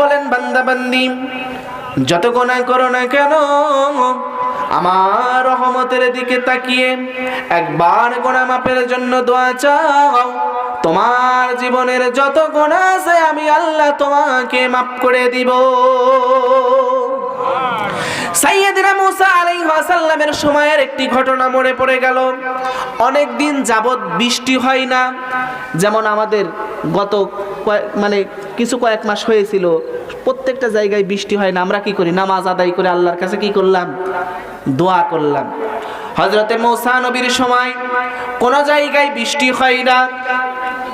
বলেন, বান্দা, বান্দি, যত গোনা করো না কেন, আমার রহমতের দিকে তাকিয়ে একবার গোনা মাপের জন্য দোয়া চাও। তোমার জীবনের যত গোনা আছে, আমি আল্লাহ তোমাকে মাফ করে দিব। সাইয়েদিনা মুসা আলাইহিসসালামের সময়ের একটি ঘটনা মনে পড়ে গেল। অনেক দিন যাবৎ বৃষ্টি হয় না। যেমন আমাদের গত কয়েক মানে কিছু কয়েক মাস হয়েছিল, প্রত্যেকটা জায়গায় বৃষ্টি হয় না। আমরা কি করি? নামাজ আদায় করে আল্লাহর কাছে কি করলাম? দোয়া করলাম। হজরতে মৌসা নবীর সময় কোন জায়গায় বৃষ্টি হয় না।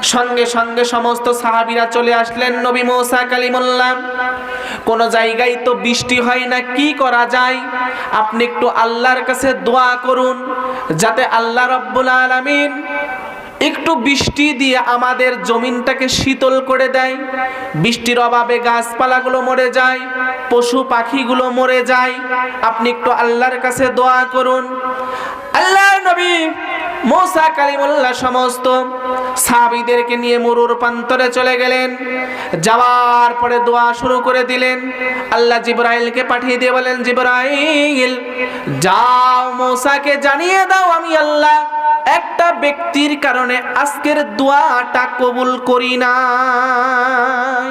সঙ্গে সঙ্গে সমস্ত সাহাবিরা চলে আসলেন নবী মৌসা কালিমুল্লাহ। কোন জায়গায় তো বৃষ্টি হয় না, কি করা যায়? আপনি একটু আল্লাহর কাছে দোয়া করুন, যাতে আল্লাহ রব্বুল আলামিন একটু বৃষ্টি দিয়ে আমাদের জমিনটাকে শীতল করে দেয়। বৃষ্টির অভাবে গাছপালাগুলো মরে যায়, পশু পাখিগুলো মরে যায়। আপনি একটু আল্লাহর কাছে দোয়া করুন। আল্লাহ নবী মোসা কালিমুল্লাহ সমস্ত সাবিদেরকে নিয়ে মরুর প্রান্তরে চলে গেলেন। যাওয়ার পরে দোয়া শুরু করে দিলেন। আল্লাহ জিব্রাইলকে পাঠিয়ে দিয়ে বলেন, জিব্রাইল, যাও মোসাকে জানিয়ে দাও আমি আল্লাহ একটা ব্যক্তির কারণে আজকের দোয়াটা কবুল করি নাই।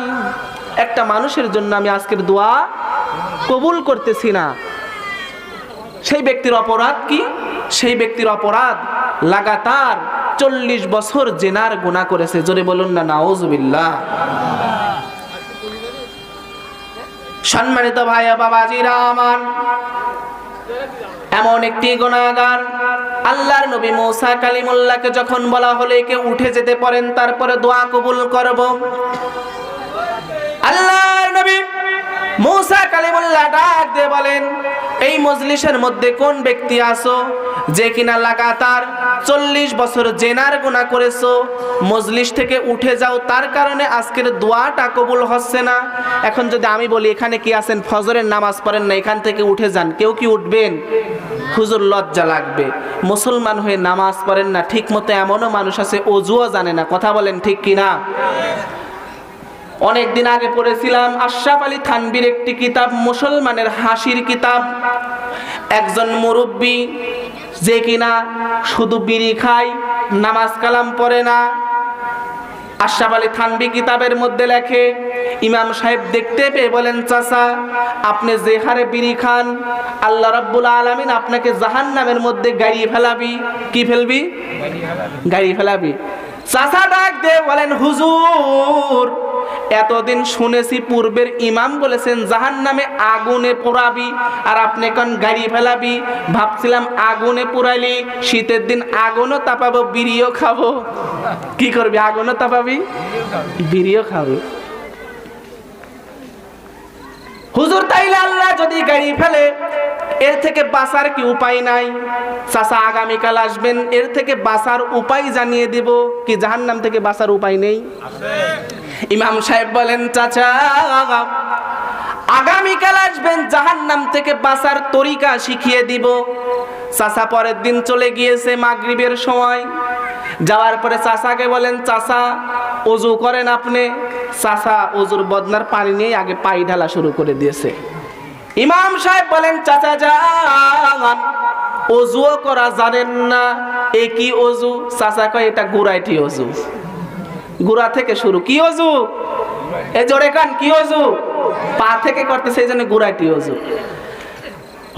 একটা মানুষের জন্য আমি আজকের দোয়া কবুল করতেছি না। সেই ব্যক্তির অপরাধ কি? সেই ব্যক্তির অপরাধ লাগাতার চল্লিশ বছর জেনার গুণা করেছে। জোরে বলুন না নাওজবিল্লাহ সম্মানিত ভাই বাবাজিরা আমার এমন একটি গোনাগার আল্লাহর নবী মৌসা কালিমুল্লাহকে যখন বলা হলো কে উঠে যেতে পারেন, তারপরে দোয়া কবুল করব। আল্লাহর নবী মৌসা কালিমুল্লাহ ডাক দিয়ে বলেন, এই মজলিসের মধ্যে কোন ব্যক্তি আসো যে কিনা লাগাতার চল্লিশ বছর জেনার গুণা করেছ, মজলিস থেকে উঠে যাও, তার কারণে আজকের দোয়াটা কবুল হচ্ছে না। এখন যদি আমি বলি, এখানে কি আছেন? ফজরের নামাজ পড়েন না, এখান থেকে উঠে যান, কেউ কি উঠবেন? হুজুর, লজ্জা লাগবে। মুসলমান হয়ে নামাজ পড়েন না ঠিক মতো এমনও মানুষ আছে, অজুও জানে না, কথা বলেন ঠিক কিনা অনেক দিন আগে পড়েছিলাম, আশরাফ আলী থানবির একটি কিতাব, মুসলমানের হাসির কিতাব। একজন মুরব্বী যে কিনা শুধু বিড়ি খায়, নামাজ কালাম পড়ে না। আশরাফ আলী থানবি কিতাবের মধ্যে লেখে, ইমাম সাহেব দেখতে পেয়ে বলেন, চাচা, আপনি যে হারে বিড়ি খান, আল্লাহ রাব্বুল আলামিন আপনাকে জাহান্নামের মধ্যে গাড়ি ফেলাবি। কি ফেলবি? গাড়ি ফেলাবি। চাচা ডাক দে বলেন, হুজুর এতদিন শুনেছি পূর্বের ইমাম বলেছেন জাহান নামে আগুনে পোড়াবি আর আপনি কোন গাড়ি ফেলাবি। ভাবছিলাম, আগুনে পোড়াইলি, শীতের দিন আগুনও তাপাবো, বিড়িও খাব। কি করবি, আগুনও তাপাবি? বিড়িও খাবি। হুজুর, তাইলে আল্লাহ যদি গাড়ি ফেলে, এর থেকে বাঁচার কি উপায় নাই? চাচা, আগামীকাল আসবেন, এর থেকে বাঁচার উপায় জানিয়ে দেব, কি জাহান্নাম থেকে বাঁচার উপায় নেই? ইমাম সাহেব বলেন, চাচা, আগামীকাল আসবেন, জাহান্নাম থেকে বাঁচার তরিকা শিখিয়ে দিব। চাচা পরের দিন চলে গিয়েছে মাগরিবের সময়। যাওয়ার পরে চাচাকে বলেন, চাচা, অজু করেন আপনি। চাচা অজুর বদনার পানি নিয়ে আগে পাই ঢালা শুরু করে দিয়েছে। ইমাম সাহেব বলেন, চাচা যান, অজুও করা জানেন না, এ কি অজু? চাচা কয়, এটা গুড়াইটি অজু। গুড়া থেকে শুরু, কি অজু? এ জোরে কান, কি অজু? পা থেকে করতে সেই জন্য গুড়াইটি অজু।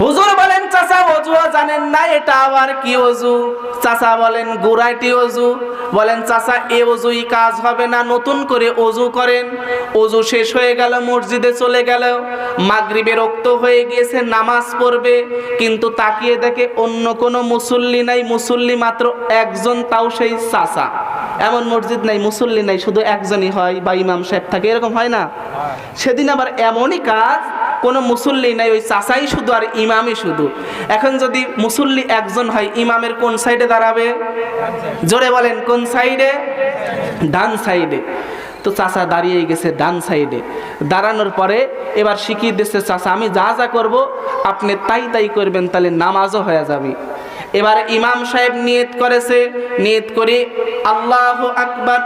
হুজুর বলেন চাচা অজুও জানেন না এটা আবার কি অজু? চাচা বলেন গুড়াইটি অজু। বলেন চাচা এ অজুই কাজ হবে না নতুন করে অজু করেন। অজু শেষ হয়ে গেল মসজিদে চলে গেল। মাগরিবের রক্ত হয়ে গিয়েছে নামাজ পড়বে কিন্তু তাকিয়ে দেখে অন্য কোনো মুসল্লি নাই মুসল্লি মাত্র একজন তাও সেই চাচা। এমন মসজিদ নাই মুসল্লি নাই শুধু একজনই হয় বা ইমাম সাহেব থাকে এরকম হয় না? সেদিন আবার এমনই কাজ কোনো মুসল্লি নাই, ওই চাচাই শুধু আর ইমামই শুধু। এখন যদি মুসল্লি একজন হয়, ইমামের কোন সাইডে দাঁড়াবে? জোরে বলেন, কোন সাইডে ডান সাইডে তো চাচা দাঁড়িয়ে গেছে ডান সাইডে দাঁড়ানোর পরে এবার শিখিয়ে দিচ্ছে, চাচা, আমি যা যা করব, আপনি তাই তাই করবেন, তাহলে নামাজও হয়ে যাবে। এবার ইমাম সাহেব নিয়ত করেছে, নিয়ত করে আল্লাহ আকবার।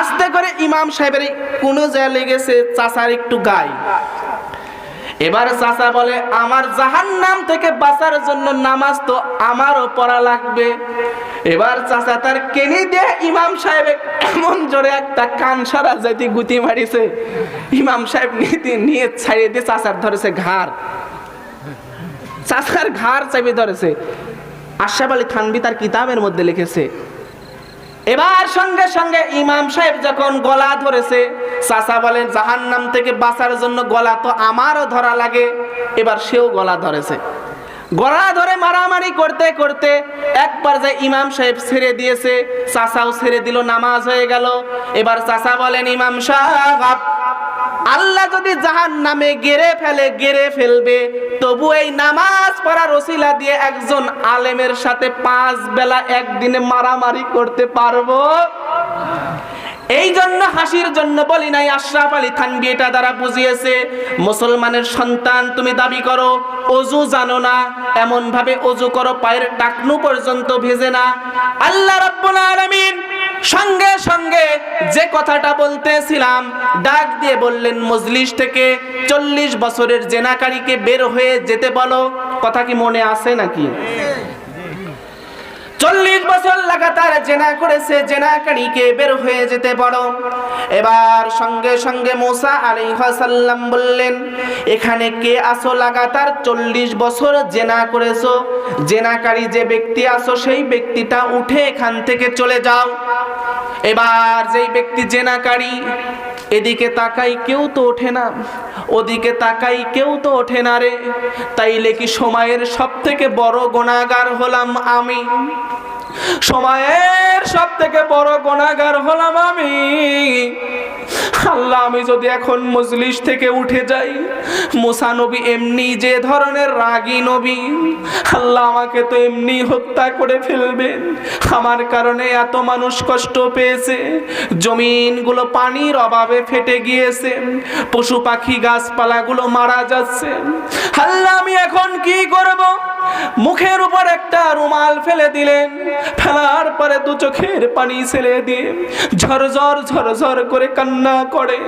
আস্তে করে ইমাম সাহেবের কোনো জায়গায় লেগেছে, চাচার একটু গায়ে। এবার চাচা বলে, আমার জাহান নাম থেকে বাঁচার জন্য নামাজ তো আমারও পড়া লাগবে। এবার চাচা তার কেনি দিয়ে ইমাম সাহেব এমন জোরে একটা কান সারা যাইতে গুতি মারিছে। ইমাম সাহেব নিতে, নিয়ে ছাড়িয়ে দিয়ে চাচার ধরেছে ঘাড়। চাচার ঘাড় চাপে ধরেছে। আশাফ আলী থানবি তার কিতাবের মধ্যে লিখেছে এবার সঙ্গে সঙ্গে ইমাম সাহেব যখন গলা ধরেছে, চাচা বলেন জাহান নাম থেকে বাঁচার জন্য গলা তো আমারও ধরা লাগে। এবার সেও গলা ধরেছে। গলা ধরে মারামারি করতে করতে একবার যে ইমাম সাহেব ছেড়ে দিয়েছে, চাচাও ছেড়ে দিল, নামাজ হয়ে গেল। এবার চাচা বলেন, ইমাম সাহেব আল্লাহ যদি জাহান নামে গেড়ে ফেলে, গেড়ে ফেলবে, তবু এই নামাজ পড়ার রসিলা দিয়ে একজন আলেমের সাথে পাঁচ বেলা একদিনে মারামারি করতে পারব? এই জন্য হাসির জন্য বলি নাই, আশরাফ আলী থানবি এটা দ্বারা বুঝিয়েছে, মুসলমানের সন্তান তুমি দাবি করো, অজু জানো না এমন ভাবে অজু করো, পায়ের টাকনু পর্যন্ত ভেজে না। আল্লাহ রাব্বুল আলামিন সঙ্গে সঙ্গে যে কথাটা বলতেছিলাম, ডাক দিয়ে বললেন, মজলিস থেকে চল্লিশ বছরের জেনাকারীকে বের হয়ে যেতে বলো। কথা কি মনে আছে নাকি? চল্লিশ বছর লাগাতার জেনা করেছে জেনাকারীকে বের হয়ে যেতে পারো এবার সঙ্গে সঙ্গে মোসা আলী সাল্লাম বললেন, এখানে কে আসো লাগাতার চল্লিশ বছর জেনা করেছ? জেনাকারী যে ব্যক্তি আসো সেই ব্যক্তিটা উঠে এখান থেকে চলে যাও। এবার যেই ব্যক্তি জেনাকারী এদিকে তাকাই কেউ তো ওঠে না, ওদিকে তাকাই কেউ তো ওঠে না রে। তাইলে কি সময়ের সব থেকে বড় গোনাগার হলাম আমি? সময়ের সব থেকে বড় গোনাগার হলাম আমি। আল্লাহ, আমি যদি এখন মজলিস থেকে উঠে যাই, মুসা নবী এমনি যে ধরনের রাগী নবী, আল্লাহ আমাকে তো এমনি হত্যা করে ফেলবেন আমার কারণে এত মানুষ কষ্ট পেয়েছে, জমিনগুলো পানির অভাবে ফেটে গিয়েছে, পশু পাখি গাছপালাগুলো মারা যাচ্ছে। আল্লাহ, আমি এখন কি করব? মুখের উপর একটা রুমাল ফেলে দিলেন। ফেলার পরে দু চোখের পানি ছেলে দিয়ে ঝরঝর ঝরঝর করে কান্না করে।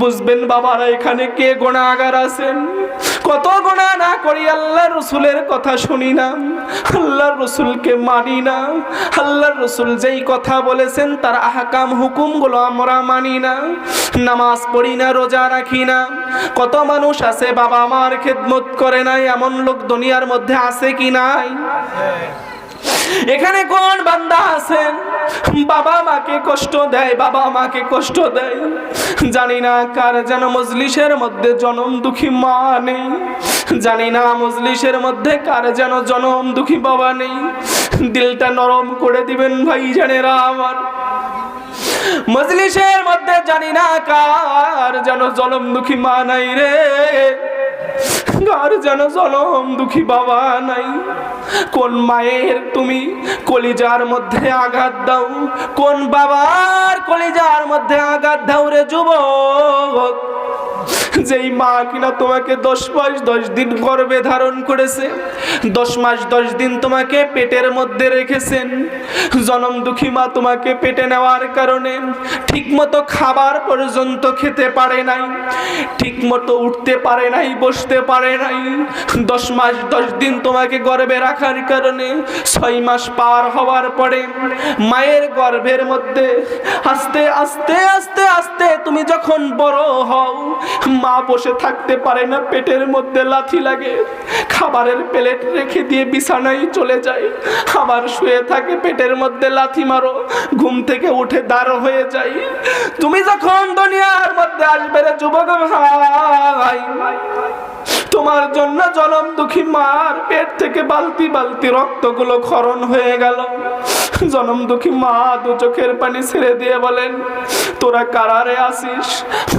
বুঝবেন বাবারা, এখানে কে গোনাগার আছেন? কত গোনা না করি আল্লাহ রসুলের কথা শুনি না। আল্লাহ রসুলকে মানি না। আল্লাহ রসুল যেই কথা বলেছেন, তার আহকাম হুকুমগুলো আমরা মানি না। নামাজ পড়ি না, রোজা রাখি না। কত মানুষ আছে বাবা মার খেদমত করে নাই, এমন লোক দুনিয়ার মধ্যে আছে কি নাই? এখানে কোন বান্দা আছেন? বাবা মাকে কষ্ট দেয়, বাবা মাকে কষ্ট দেয়। জানি না কার যেন মজলিসের মধ্যে জনম দুঃখী মা নেই। জানি না মজলিসের মধ্যে কার যেন জনম দুঃখী বাবা নেই। দিলটা নরম করে দিবেন ভাই জানেরা আমার। মজলিসের মধ্যে জানি না কার যেন জনম দুঃখী মা নাই রে। কার যেন জনম দুঃখী বাবা নাই। কোন মায়ের তুমি কলিজার মধ্যে আঘাত দাও? কোন বাবার কলিজার মধ্যে আঘাত দাও রে যুবক? যেই মা কিনা তোমাকে দশ মাস দশ দিন গর্ভে ধারণ করেছে, দশ মাস দশ দিন তোমাকে পেটের মধ্যে রেখেছেন। জনম দুঃখী মা তোমাকে পেটে নেওয়ার কারণে ঠিকমতো খাবার পর্যন্ত খেতে পারে নাই, ঠিকমতো উঠতে পারে নাই, বসতে পারে নাই। দশ মাস দশ দিন তোমাকে গর্ভে রাখার কারণে ছয় মাস পার হওয়ার পরে মায়ের গর্ভের মধ্যে আস্তে আস্তে আস্তে আস্তে তুমি যখন বড় হও মা বসে থাকতে পারে না, পেটের মধ্যে লাথি লাগে। খাবারের প্লেট রেখে দিয়ে বিছানায় চলে যায়। আবার শুয়ে থাকে, পেটের মধ্যে লাথি মারো, ঘুম থেকে উঠে দাঁড় হয়ে যায়। তুমি যখন দুনিয়ার মধ্যে আসবে রে যুবক ভাই, তোমার জন্য জনম দুঃখী মার পেট থেকে বালতি বালতি রক্তগুলো ক্ষরণ হয়ে গেল। জনম দুঃখী মা, দু চোখের পানি ছেড়ে দিয়ে বলেন, তোরা কারারে আসিস?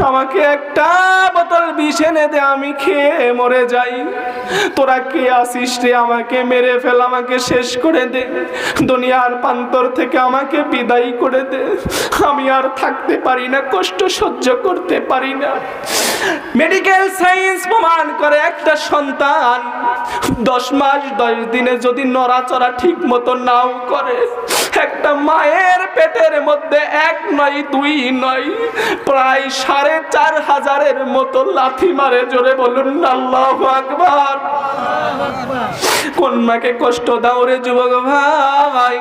আমাকে একটা বোতল বিষ এনে দে, আমি খেয়ে মরে যাই। তোরা কে আসিস রে? আমাকে মেরে ফেল, আমাকে শেষ করে দে। দুনিয়ার প্রান্তর থেকে আমাকে বিদায় করে দে। আমি আর থাকতে পারি না, কষ্ট সহ্য করতে পারি না। মেডিকেল সায়েন্স প্রমাণ করে একটা সন্তান। দশ মাস, দশ দিনে যদি নড়াচড়া ঠিক মতো নাও করে, একটা মায়ের পেটের মধ্যে এক নয়, দুই নয়, প্রায় সাড়ে চার হাজারের মতো লাথি মারে, জোরে বলুন, আল্লাহ আকবার। কোন মাকে কষ্ট দাও রে যুবক ভাই?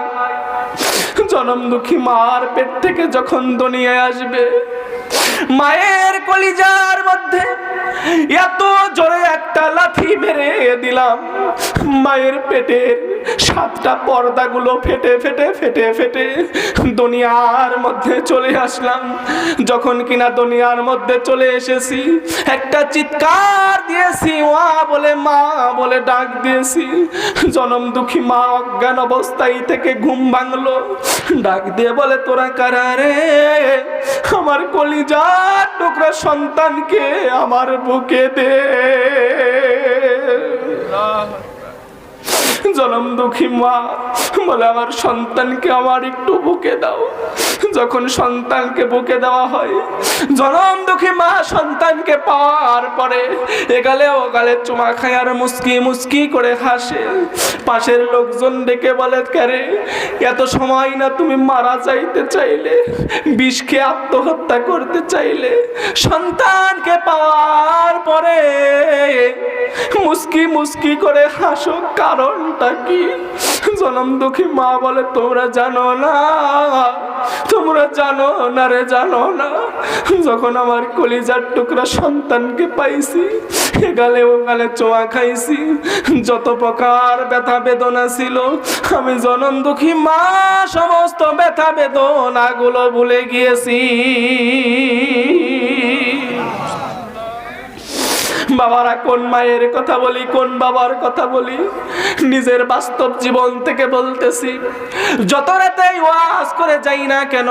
জনম দুঃখী মার পেট থেকে যখন দুনিয়ায় আসবে মায়ের কলিজার মধ্যে এত জোরে একটা লাথি মেরে দিলাম। মায়ের পেটের সাতটা পর্দাগুলো ফেটে ফেটে ফেটে ফেটে দুনিয়ার মধ্যে চলে আসলাম। যখন কিনা দুনিয়ার মধ্যে চলে এসেছি, একটা চিৎকার দিয়েছি ওয়া বলে, মা বলে ডাক দিয়েছি। জনম দুঃখী মা অজ্ঞান অবস্থায় থেকে ঘুম ভাঙলো। ডাক দিয়ে বলে, তোরা কারা রে? আমার কলিজার টুকরা সন্তানকে আমার বুকে দে। জনম দুঃখী মা, বলে আমার সন্তানকে আমার একটু বুকে দাও। যখন সন্তানকে বুকে দেওয়া হয়, জনম দুঃখী মা সন্তানকে পাওয়ার পরে এগালে ওগালে চুমা খায় আর মুস্কি মুস্কি করে হাসে। পাশের লোকজন ডেকে বলে ক্যারে এত সময় না তুমি মারা যাইতে চাইলে বিষকে আত্মহত্যা করতে চাইলে, সন্তানকে পাওয়ার পরে মুস্কি মুস্কি করে হাসো, কারণটা কি? জনম দুঃখী মা বলে, তোমরা জানো না, তোমরা জানো না রে, জানো না। যখন আমার কলিজার টুকরা সন্তানকে পাইছি এগালে ও গালে চোয়া খাইছি, যত প্রকার ব্যথা বেদনা ছিল, আমি জনম দুঃখী মা সমস্ত ব্যথা বেদনাগুলো ভুলে গিয়েছি। বাবারা কোন মায়ের কথা বলি, কোন বাবার কথা বলি? নিজের বাস্তব জীবন থেকে বলতেছি, যত রাতে ওয়াজ করে যাই না কেন,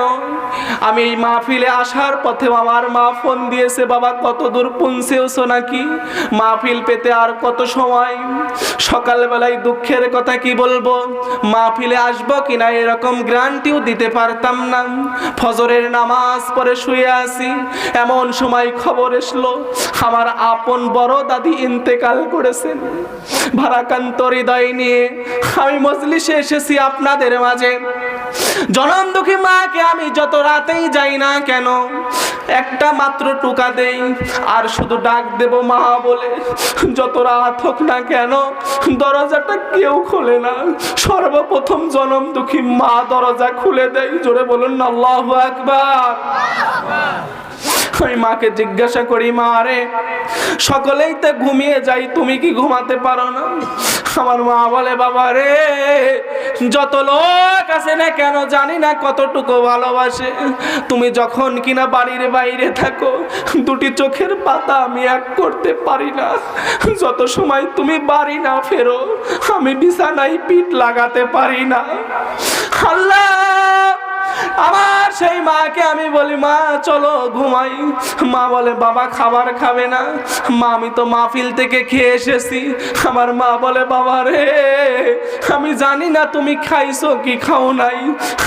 আমি এই মাহফিলে আসার পথে আমার মা ফোন দিয়েছে, বাবা, কত দূর পৌঁছেওছো নাকি? মাহফিল পেতে আর কত সময়? সকালবেলায় দুঃখের কথা কি বলব? মাহফিলে আসব কিনা? এরকম গ্রান্টিও দিতে পারতাম না। ফজরের নামাজ পরে শুয়ে আছি, এমন সময় খবর এসলো, আমার আপন বড় দাদি ইন্তেকাল করেছেন। ভারাকান্ত হৃদয় নিয়ে আমি মজলিসে এসেছি আপনাদের মাঝে। জনম দুঃখী মাকে আমি যত রাতেই যাই না কেন, একটা মাত্র টুকা দেই, আর শুধু ডাক দেব মা বলে, যত রাত হোক না কেন, দরজাটা কেউ খোলে না। সর্বপ্রথম জনম দুঃখী মা দরজা খুলে দেয়, জোরে বলুন আল্লাহ আকবার। ওই মাকে জিজ্ঞাসা করি, মা রে, সকলেই তো ঘুমিয়ে যাই, তুমি কি ঘুমাতে পারো না? আমার মা বলে, বাবা রে, যত লোক আছে না কেন জানি না কতটুকু ভালোবাসে। তুমি যখন কিনা বাড়ির বাইরে থাকো, দুটি চোখের পাতা আমি এক করতে পারি না। যত সময় তুমি বাড়ি না ফেরো, আমি বিছানায় পিঠ লাগাতে পারি না। আল্লাহ! আমার সেই মাকে আমি বলি, মা, চলো ঘুমাই। মা বলে, বাবা খাবার খাবে না। মা, আমি তো মাহফিল থেকে খেয়ে এসেছি। আমার মা বলে, বাবা রে, আমি জানি না তুমি খাইছো কি খাও নাই।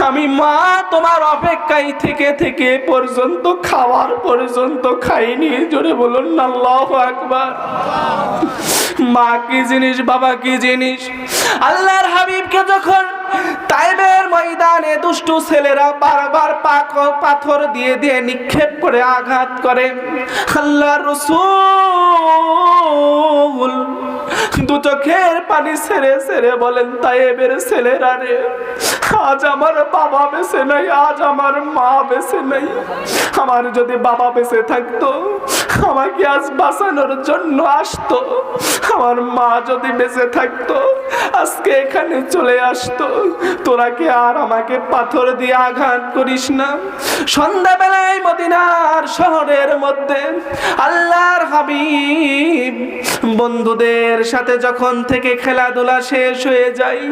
আমি, মা, তোমার অপেক্ষায় থেকে থেকে পর্যন্ত, খাওয়ার পর্যন্ত খাইনি। জোরে বলুন না আল্লাহ আকবার। মা কি জিনিস, বাবা কি জিনিস? আল্লাহর হাবিবকে যখন তাইবের ময়দানে দুষ্টু ছেলেরা বারবার পাথর দিয়ে দিয়ে নিক্ষেপ করে আঘাত করে আল্লাহ রসুল দু চোখের পানি ছেড়ে ছেড়ে বলেন, তাইবের ছেলেরা রে, আজ আমার বাবা বেঁচে নাই, আজ আমার মা বেঁচে নাই। আমার যদি বাবা বেঁচে থাকতো আমাকে আজ বাঁচানোর জন্য আসতো। আমার মা যদি বেঁচে থাকতো, আজকে এখানে চলে আসতো। তোরা কি আর আমাকে পাথর দিয়ে আঘাত করিস না। সন্ধ্যাবেলায় মদিনার শহরের মধ্যে আল্লাহর হাবিব বন্ধুদের সাথে যখন থেকে খেলাধুলা শেষ হয়ে যায়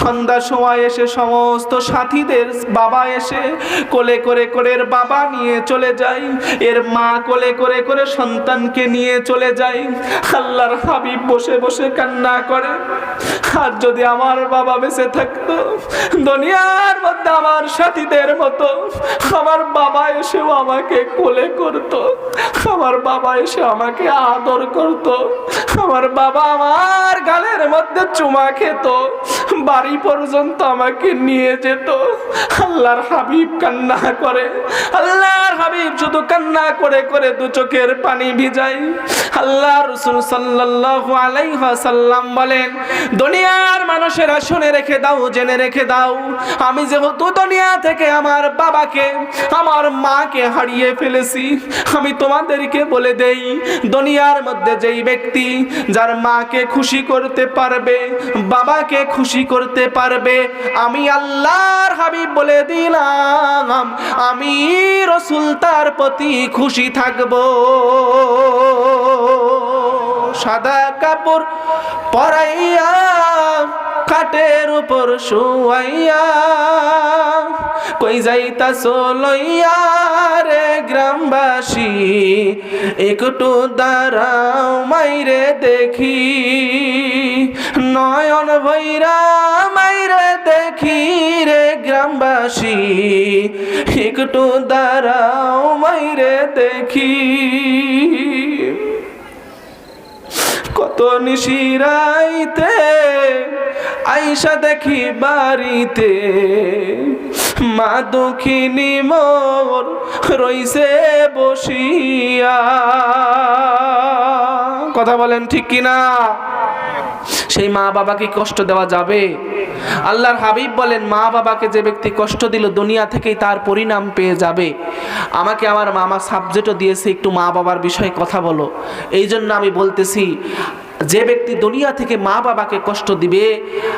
সন্ধ্যার সময় এসে সমস্ত সাথীদের বাবা এসে কোলে করে করে বাবা নিয়ে চলে যায়। এর মা কোলে করে করে সন্তানকে নিয়ে চলে যাই। আল্লাহর হাবিব বসে বসে কান্না করে। আর যদি আমার বাবা বেঁচে থাকতো, দুনিয়ার মধ্যে আমার সাথীদের মতো, আমার বাবা এসেও আমাকে কোলে করত, আমার বাবা এসে আমাকে আদর করত, আমার বাবা আমার গালের মধ্যে চুমা খেত বাড়ি পর্যন্ত আমাকে নিয়ে যেত। আল্লাহর হাবিব কান্না করে। আল্লাহর হাবিব শুধু কান্না করে করে দু চোখের পানি ভিজাই আল্লাহ রসুল সাল্লাল্লাহু সাল্লাম বলেন, দুনিয়ার মানুষেরা শুনে রেখে দাও, জেনে রেখে দাও। আমি যেহেতু দুনিয়া থেকে আমার বাবাকে, আমার মাকে হারিয়ে ফেলেছি, আমি তোমাদেরকে বলে দেই, দুনিয়ার মধ্যে যেই ব্যক্তি যার মাকে খুশি করতে পারবে, বাবাকে খুশি করতে পারবে? আমি আল্লাহর হাবিব বলে দিলাম, আমি রসুল তার প্রতি খুশি থাকব। সাদা কাপড় পরাইয়া, খাটের উপর শুয়াইয়া, কই যাইতা লইয়া রে গ্রামবাসী? একটু দাঁড়াও, মাইরে দেখি। নয়ন ভৈরা মাইরে দেখি রে গ্রামবাসী। একটু দাঁড়াও মাইরে দেখি। কত নিশিরাইতে, আইসা দেখি বাড়িতে। মা দুঃখিনী মোর রইছে বসিয়া। কথা বলেন ঠিক কিনা? সেই মা বাবাকে কষ্ট দেওয়া যাবে। আল্লাহর হাবিব বলেন, মা বাবাকে যে ব্যক্তি কষ্ট দিল দুনিয়া থেকেই তার পরিণাম পেয়ে যাবে। আমাকে আমার মামা সাবজেক্টও দিয়েছে, একটু মা বাবার বিষয়ে কথা বলো। এই জন্য আমি বলতেছি যে ব্যক্তি দুনিয়া থেকে মা বাবাকে কষ্ট দিবে,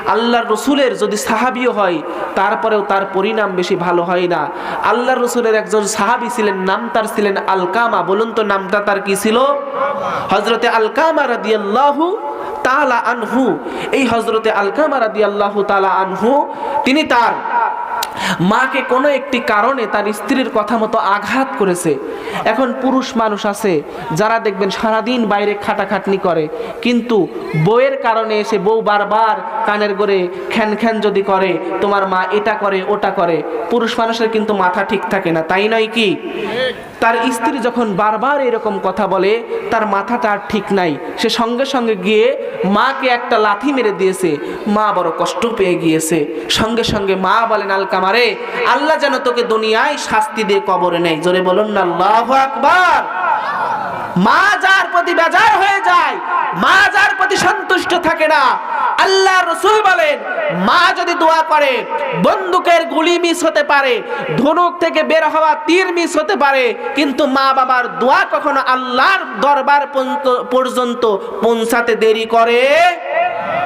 আল্লাহর রসুলের যদি সাহাবিও হয়, তারপরেও তার পরিণাম বেশি ভালো হয় না। আল্লাহর রসুলের একজন সাহাবি ছিলেন, নাম তার ছিলেন আলকামা। বলুন তো নামটা তার কি ছিল? হজরতে আলকামা রাদিয়াল্লাহু তালা আনহু। এই হজরতে আলকামা রাদি আল্লাহ তালা আনহু, তিনি তার মাকে কোনো একটি কারণে তার স্ত্রীর কথা মতো আঘাত করেছে। এখন পুরুষ মানুষ আছে, যারা দেখবেন সারাদিন বাইরে খাটাখাটনি করে, কিন্তু বউয়ের কারণে এসে বউ বারবার কানের গড়ে খ্যান খ্যান যদি করে, তোমার মা এটা করে, ওটা করে, পুরুষ মানুষের কিন্তু মাথা ঠিক থাকে না, তাই নয় কি? তার স্ত্রী যখন বারবার এরকম কথা বলে, তার মাথাটা আর ঠিক নাই। সে সঙ্গে সঙ্গে গিয়ে মাকে একটা লাথি মেরে দিয়েছে। মা বড় কষ্ট পেয়ে গিয়েছে। সঙ্গে সঙ্গে মা বলেন আলকামারে আল্লাহ যেন তোকে দুনিয়ায় শাস্তি দিয়ে কবরে নেয়। জোরে বলুন না, আল্লাহ আকবার। মা যার প্রতি বেজার হয়ে যায়, মা যার প্রতি সন্তুষ্ট থাকে না, আল্লাহ রসুল বলেন, মা যদি দোয়া করে, বন্দুকের গুলি মিস হতে পারে, ধনুক থেকে বের হওয়া তীর মিস হতে পারে, কিন্তু মা বাবার দোয়া কখনো আল্লাহর দরবার পর্যন্ত- পৌঁছাতে দেরি করে?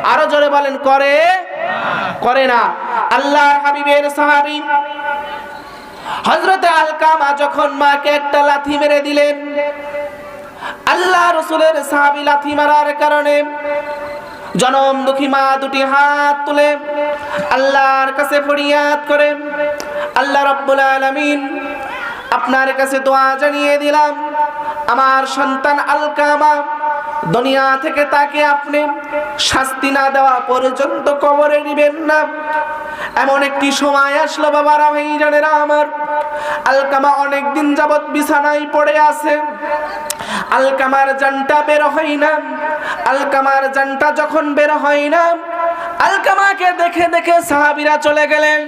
আরও জোরে বলেন, করে? করে না। আল্লাহর হাবিবের সাহাবী হজরতে আলকামা যখন মাকে একটা লাথি মেরে দিলেন আল্লাহ রসুলের সাহাবি লাথি মারার কারণে জনম দুঃখী মা দুটি হাত তুলে আল্লাহর কাছে ফরিয়াদ করে, আল্লাহ রব্বুল আলামিন, আপনার কাছে দোয়া জানিয়ে দিলাম, আমার সন্তান আলকামা দুনিয়া থেকে তাকে আপনি শাস্তি না দেওয়া পর্যন্ত কবরে নিবেন না। এমন একটি সময় আসলো বাবারা, ভাইজানেরা আমার। আলকামা অনেক দিন যাবৎ বিছানায় পড়ে আছে। আলকামার জানটা বের হয় না। আলকামার জানটা যখন বের হয় না, আলকামাকে দেখে দেখে সাহাবিরা চলে গেলেন।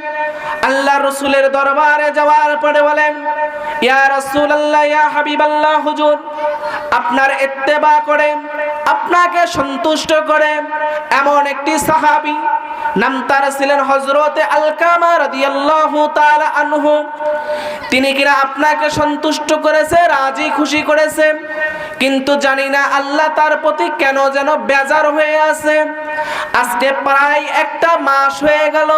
আল্লাহ রসুলের দরবারে যাওয়ার পরে বলেন, ইয়া রসুল আল্লাহ ইয়া হাবিব আল্লাহ হুজুর, আপনার ইত্তেবা করে, আপনাকে সন্তুষ্ট করে এমন একটি সাহাবি, নাম তার ছিলেন হজরতে আলকামা রাদিয়াল্লাহু তাআলা আনহু। তিনি কিনা আপনাকে সন্তুষ্ট করেছে, রাজি খুশি করেছে কিন্তু জানি না আল্লাহ তার প্রতি কেন যেন বেজার হয়ে আছে। আজকে প্রায় একটা মাস হয়ে গেল,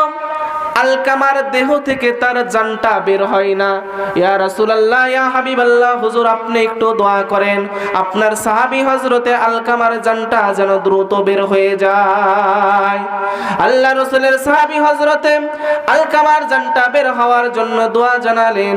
আলকামার দেহ থেকে তার জানটা বের হয় না। ইয়া রাসূলুল্লাহ, ইয়া হাবিবাল্লাহ, হুজুর আপনি একটু দোয়া করেন, আপনার সাহাবী হযরতে আলকামার জানটা যেন দ্রুত বের হয়ে যায়। আল্লাহ রাসূলের সাহাবী হযরতে আলকামার জানটা বের হওয়ার জন্য দোয়া জানালেন।